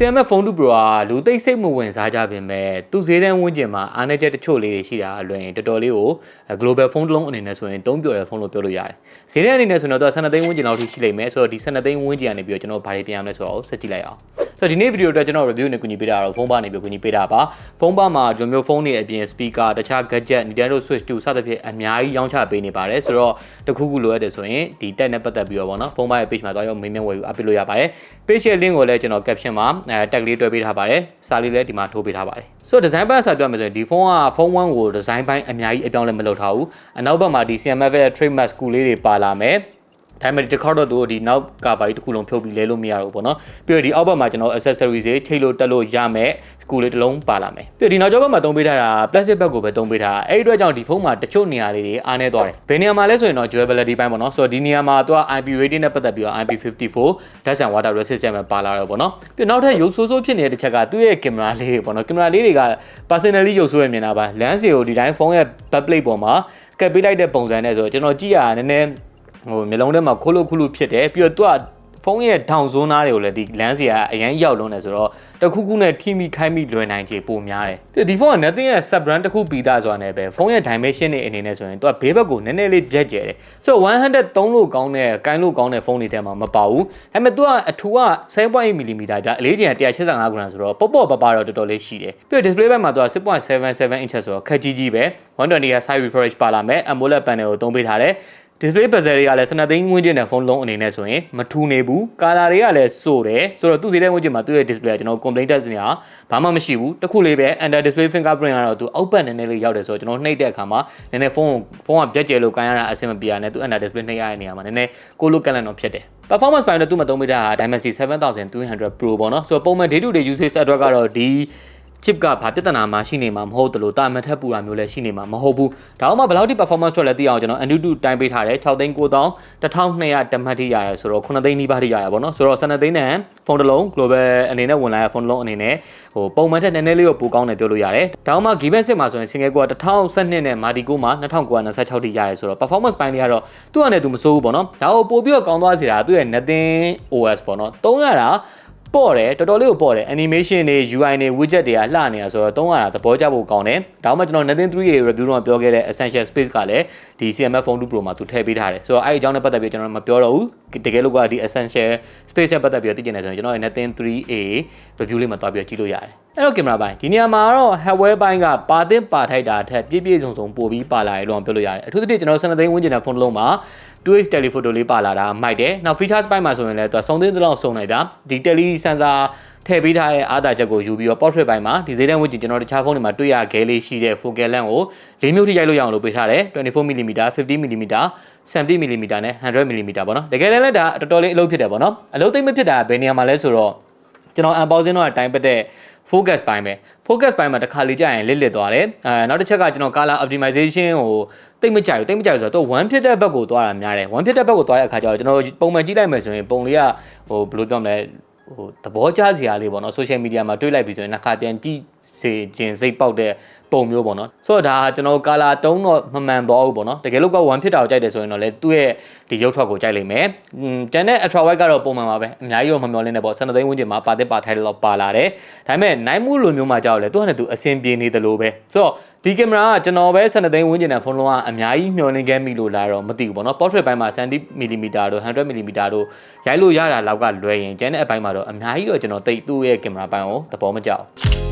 CMF Phone 2 Pro ကလူသိစိတ်မဝင်စားကြပြင်မဲ့သူဈေးတန်းဝန်းကျင်မှာအားနည်းချက်တချို့လေးတွေရှိတာအလွင်တော်တော်လေးကို global phone တစ်လုံးအနေနဲ့ဆိုရင်တုံးပြော်တဲ့ဖုန်းလို့ပြောလို့ရတယ်။ဈေးတန်းအနေနဲ့ဆိုရင်တော့12သိန်းဝန်းကျင်လောက်ထိရှိလိမ့်မယ်ဆိုတော့ဒီ12သိန်းဝန်းကျင်ကနေပြီးတော့ကျွန်တော်ဘာတွေပြင်ရမလဲဆိုတော့ဆက်ကြည့်လိုက်အောင်။ ဆိုတော့ဒီနေ့ဗီဒီယိုအတွက်ကျွန်တော် review နဲ့ကူညီပေးတာတော့ဖုန်းပါနေပြီးကူညီပေးတာပါ။ဖုန်းပါမှာဒီလိုမျိုးဖုန်းတွေအပြင် speaker တခြား gadget Nintendo Switch 2စသဖြင့်အများကြီးရောင်းချပေးနေပါတယ်ဆိုတော့တခုခုလိုရတယ်ဆိုရင်ဒီ tag နဲ့ပတ်သက်ပြီးတော့ဗောနော်ဖုန်းပါရဲ့ page မှာသွားရောက်မေးမြန်းဝယ်ယူအပ်ပေးလို့ရပါတယ်။ page ရဲ့ link ကိုလည်းကျွန်တော် caption မှာအဲ tag လေးတွဲပေးထားပါတယ်။စာလေးလည်းဒီမှာထိုးပေးထားပါတယ်။ဆိုတော့ design ဘက်အစားပြောမယ်ဆိုရင်ဒီဖုန်းကဖုန်း1ကို design ဘိုင်းအများကြီးအပြောင်းလဲမလုပ်ထားဘူး။အနောက်ဘက်မှာဒီ CMF ရဲ့ trademark ကူလေးတွေပါလာမယ်။ ဒါပေမဲ့ဒီတစ်ခေါက်တော့သူဒီနောက်ကဘာကြီးတစ်ခုလုံးဖြုတ်ပြီးလဲလို့မရဘူးပေါ့နော်ပြီးတော့ဒီအောက်ဘက်မှာကျွန်တော် accessories တွေထိတ်လို့တက်လို့ရမယ်စကူလေးတစ်လုံးပါလာမယ်ပြီးတော့ဒီနောက်ကျောဘက်မှာသုံးပေးထားတာ plastic bag ကိုပဲသုံးပေးထားတာအဲ့ဒီအတွက်ကြောင့်ဒီဖုန်းမှာတချို့နေရာလေးတွေအားနေသွားတယ်ဘယ်နေရာမှာလဲဆိုရင်တော့ durability ဘိုင်းပေါ့နော်ဆိုတော့ဒီနေရာမှာသူက IP rating နဲ့ပတ်သက်ပြီးတော့ IP54 dust and water resistant ပဲပါလာတော့ပေါ့နော်ပြီးနောက်ထပ်ရုပ်ဆိုးဆိုးဖြစ်နေတဲ့တစ်ချက်ကသူ့ရဲ့ကင်မရာလေးတွေပေါ့နော်ကင်မရာလေးတွေက personally ရုပ်ဆိုးရမြင်တာပါ lens တွေကိုဒီတိုင်းဖုန်းရဲ့ back plate ပေါ်မှာကပ်ပေးလိုက်တဲ့ပုံစံနဲ့ဆိုတော့ကျွန်တော်ကြည့်ရတာနည်းနည်း ဟိုမျိုးလုံးထဲမှာခိုးလို့ခုလို့ဖြစ်တယ်ပြီးတော့သူကဖုန်းရဲ့ထောင်စွန်းသားတွေကိုလည်းဒီ lens တွေကအရန်ရောက်လုံးနေဆိုတော့တခုခုနဲ့ထိမိခိုင်းမိလွယ်နိုင်ခြေပိုများတယ်ပြီးဒီဖုန်းက nothing ရဲ့ sub brand တစ်ခုပြီးသားဆိုတာနဲ့ပဲဖုန်းရဲ့ dimension တွေအနေနဲ့ဆိုရင်သူကဘေးဘက်ကိုနည်းနည်းလေးပြက်ကျယ်တယ်ဆိုတော့100သုံးလို့ကောင်းတဲ့ကိုင်းလို့ကောင်းတဲ့ဖုန်းတွေထဲမှာမပါဘူးဒါပေမဲ့သူကအထူက7.8 mm ပြအလေးချိန်185 gram ဆိုတော့ပေါ့ပေါ့ပပတော့တော်တော်လေးရှိတယ်ပြီးတော့ display ဘက်မှာသူက6.77 inch ဆိုတော့ခက်ကြီးကြီးပဲ120 Hz side refresh ပါလာမယ် AMOLED panel ကိုသုံးပေးထားတယ် display bezel တွေကလည်း12သိန်းဝန်းကျင်တဲ့ဖုန်းလုံးအနေနဲ့ဆိုရင်မထူနေဘူးကာလာတွေကလည်းစိုးတယ်ဆိုတော့သူ့စီတဲ့ဝန်းကျင်မှာသူ့ရဲ့ display ကကျွန်တော် complaint တက်စရာဘာမှမရှိဘူးတခုလေးပဲ under display fingerprint ကတော့သူအောက်ပတ်နည်းနည်းလေးရောက်တယ်ဆိုတော့ကျွန်တော်နှိပ်တဲ့အခါမှာနည်းနည်းဖုန်းဖုန်းကပြက်ကျယ်လို့ကန်ရတာအဆင်မပြေရနဲ့သူ under display နှိပ်ရတဲ့နေရာမှာနည်းနည်းကိုလိုကက်လန်တော့ဖြစ်တယ် performance ပိုင်းတော့သူ့မှာသုံးပေးတာက Dimensity 7300 Pro ပေါ့နော်ဆိုတော့ပုံမှန် day to day usage အတွက်ကတော့ဒီ chip ကဘာပြဿနာမှရှိနေမှာမဟုတ်တယ်လို့တာမထက်ပူတာမျိုးလည်းရှိနေမှာမဟုတ်ဘူးဒါအောင်မှဘယ်လောက်ထိ performance ထွက်လဲသိအောင်ကျွန်တော် Antutu တိုင်းပေးထားတယ်6သိန်း9000 1200တမတ်ထိရတယ်ဆိုတော့9သိန်းနီးပါးထိရရပါတော့ဆိုတော့12သိန်းနဲ့ဖုန်းတစ်လုံး global အနေနဲ့ဝင်လာတဲ့ဖုန်းတစ်လုံးအနေနဲ့ဟိုပုံမှန်ထက်နည်းနည်းလေးတော့ပိုကောင်းတယ်ပြောလို့ရတယ်ဒါအောင်မှ given set မှာဆိုရင် single core 1012နဲ့ multi core မှာ2926ထိရတယ်ဆိုတော့ performance ပိုင်းလေးကတော့သူ့အနေနဲ့သူမစိုးဘူးပေါ့နော်ဒါကိုပို့ပြီးတော့ကောင်းသွားစေတာသူ့ရဲ့ nothing OS ပေါ့နော်300တာ ပေါ့တယ်တော်တော်လေးကိုပေါ့တယ် animation တွေ UI တွေ widget တွေကလှနေတာဆိုတော့သုံးရတာသဘောကျဖို့ကောင်းတယ်ဒါမှမဟုတ်ကျွန်တော် Nothing 3ရဲ့ review တော့ပြောခဲ့တဲ့ essential space ကလည်းဒီ CMF Phone 2 Pro မှာသူထည့်ပေးထားတယ်ဆိုတော့အဲ့ဒီအကြောင်းနဲ့ပတ်သက်ပြီးကျွန်တော်မပြောတော့ဘူးတကယ်လို့ကဒီ essential space နဲ့ပတ်သက်ပြီးသိကျင်တယ်ဆိုရင်ကျွန်တော်ရဲ့ Nothing 3A review လေးမှာတွားပြီးကြည့်လို့ရတယ်အဲ့တော့ကင်မရာပိုင်းဒီနေရာမှာတော့ hardware ဘိုင်းကပါသင့်ပါထိုက်တာထက်ပြည့်ပြည့်စုံစုံပို့ပြီးပါလာတယ်လို့ပြောလို့ရတယ်အထူးသဖြင့်ကျွန်တော်12သိန်းဝန်းကျင်တဲ့ဖုန်းတစ်လုံးမှာ 2x telephoto လေးပါလာတာမိုက်တယ်နောက် features ပိုင်းမှာဆိုရင်လည်းသူစုံသင်းသလောက်စုံလိုက်တာဒီ tele sensor ထည့်ပေးထားတဲ့အားသာချက်ကိုယူပြီးတော့ portrait ပိုင်းမှာဒီဈေးတန်းဝင့်ကျင်ကျွန်တော်တခြားဖုန်းတွေမှာတွေ့ရခဲလေးရှိတဲ့ focal length ကို၄မျိုးထိရိုက်လို့ရအောင်လုပ်ပေးထားတယ် 24mm 50mm 70mm နဲ့ 100mm ပေါ့နော်တကယ်လည်းဒါတော်တော်လေးအလုပ်ဖြစ်တယ်ပေါ့နော်အလုပ်သိမ့်မဖြစ်တာဘယ်နေရာမှာလဲဆိုတော့ကျွန်တော် unboxing တော့အတိုင်းပတ်တဲ့ focus ပိုင်းပဲ focus ပိုင်းမှာတစ်ခါလေကြာရင်လစ်လစ်သွားတယ်အဲနောက်တစ်ချက်ကကျွန်တော် color optimization ကိုတိတ်မကြိုက်ဘူးတိတ်မကြိုက်ဘူးဆိုတော့1ဖြစ်တဲ့ဘက်ကိုသွားတာများတယ်1ဖြစ်တဲ့ဘက်ကိုသွားတဲ့အခါကျတော့ကျွန်တော်ပုံမှန်ကြည့်လိုက်မယ်ဆိုရင်ပုံလေးကဟိုဘယ်လိုပြောမလဲဟိုသဘောကျစရာလေးပေါ့နော် social media မှာတွေ့လိုက်ပြီဆိုရင်နှစ်ခါပြန်ကြည့်စေခြင်းစိတ်ပေါက်တဲ့ပုံမျိုးပေါ့နော်ဆိုတော့ဒါကျွန်တော်ကာလာတုံးတော့မမှန်တော့ဘူးပေါ့နော်တကယ်လို့က1ဖြစ်တာကိုကြိုက်တယ်ဆိုရင်တော့လေသူ့ရဲ့ဒီရုပ်ထွက်ကိုကြိုက်လိမ့်မယ်อืมကျန်တဲ့ ultra wide ကတော့ပုံမှန်ပါပဲအများကြီးတော့မမျောလင်းနဲ့ပေါ့12သိန်းဝန်းကျင်မှာပါတစ်ပါထိုက်တော့ပါလာတယ်ဒါပေမဲ့နိုင်မှုလိုမျိုးမှာကြောက်လေသူကလည်းသူအဆင်ပြေနေတယ်လို့ပဲဆိုတော့ဒီကင်မရာကကျွန်တော်ပဲ12သိန်းဝန်းကျင်တဲ့ဖုန်းလုံးကအများကြီးမျောလင်းခဲ့မိလို့လားတော့မသိဘူးပေါ့နော် portrait ဘိုင်းမှာ 70mm တို့ 100mm တို့ရိုက်လို့ရတာလောက်ကလွယ်ရင်ကျန်တဲ့အပိုင်းမှာတော့အများကြီးတော့ကျွန်တော်တိတ်သူ့ရဲ့ကင်မရာဘိုင်းကိုသဘောမကျဘူး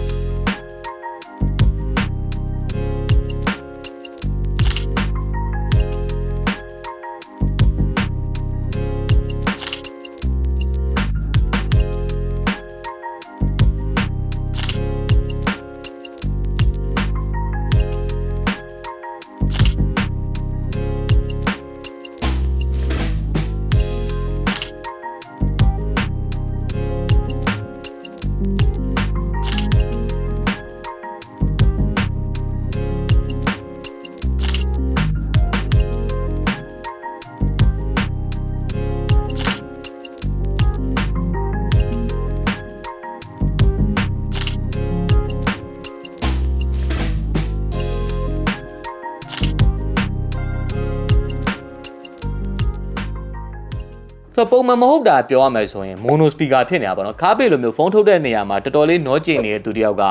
ဆိုတော့ပုံမှန်မဟုတ်တာပြောရမယ်ဆိုရင် mono speaker ဖြစ်နေတာပေါ့နော်ကားပေလိုမျိုးဖုန်းထုတ်တဲ့နေရာမှာတော်တော်လေးနောကျင်နေတဲ့သူတစ်ယောက်က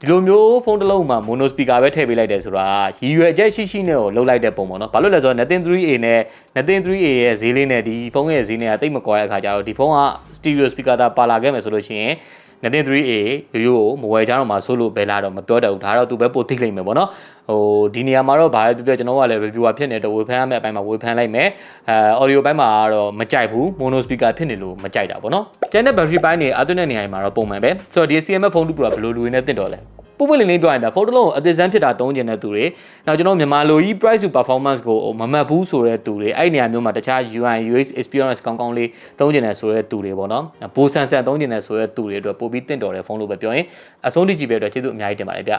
ဒီလိုမျိုးဖုန်းတစ်လုံးမှာ mono speaker ပဲထည့်ပေးလိုက်တယ်ဆိုတာရည်ရွယ်ချက်ရှိရှိနဲ့ကိုလှုပ်လိုက်တဲ့ပုံပေါ့နော်ဘာလို့လဲဆိုတော့ Nothing 3A နဲ့ Nothing 3A ရဲ့ဈေးလေးနဲ့ဒီဖုန်းရဲ့ဈေးနဲ့ကတိတ်မကွာတဲ့အခါကျတော့ဒီဖုန်းက stereo speaker သာပါလာခဲ့မယ်ဆိုလို့ရှိရင် Nothing 3A ရိုးရိုးကိုမဝယ်ကြတော့မှဆိုလို့ပဲလာတော့မပြောတတ်ဘူးဒါတော့သူပဲပိုသိလိမ့်မယ်ပေါ့နော်ဟိုဒီနေရာမှာတော့ဘာပဲပြောပြောကျွန်တော်ကလည်း reviewer ဖြစ်နေတော့ဝေဖန်ရမယ့်အပိုင်းမှာဝေဖန်လိုက်မယ်အဲ audio ဘက်မှာကတော့မကြိုက်ဘူး mono speaker ဖြစ်နေလို့မကြိုက်တာပေါ့နော်ကျန်တဲ့ battery ပိုင်းတွေအသွင်းတဲ့နေရာမှာတော့ပုံမှန်ပဲဆိုတော့ဒီ CMF phone 2 Pro ကဘယ်လိုလူရင်းနဲ့တင့်တော်လဲ ပုပ်ပွင့်လင်းလင်းပြောရင်ဗျဖုန်းတစ်လုံးကိုအသစ်စမ်းဖြစ်တာသုံးကျင်တဲ့သူတွေနောက်ကျွန်တော်မြန်မာလိုကြီး price to performance ကိုမမှတ်ဘူးဆိုတဲ့သူတွေအဲ့ဒီနေရာမျိုးမှာတခြား UI UX experience ကောင်းကောင်းလေးသုံးကျင်တဲ့ဆိုတဲ့သူတွေပေါ့နော်ပိုဆန်ဆန်သုံးကျင်တဲ့ဆိုတဲ့သူတွေအတွက်ပိုပြီးတင့်တော်တဲ့ဖုန်းလို့ပဲပြောရင်အဆုံးထိကြည့်ပဲအတွက်ကျေးဇူးအများကြီးတင်ပါတယ်ဗျ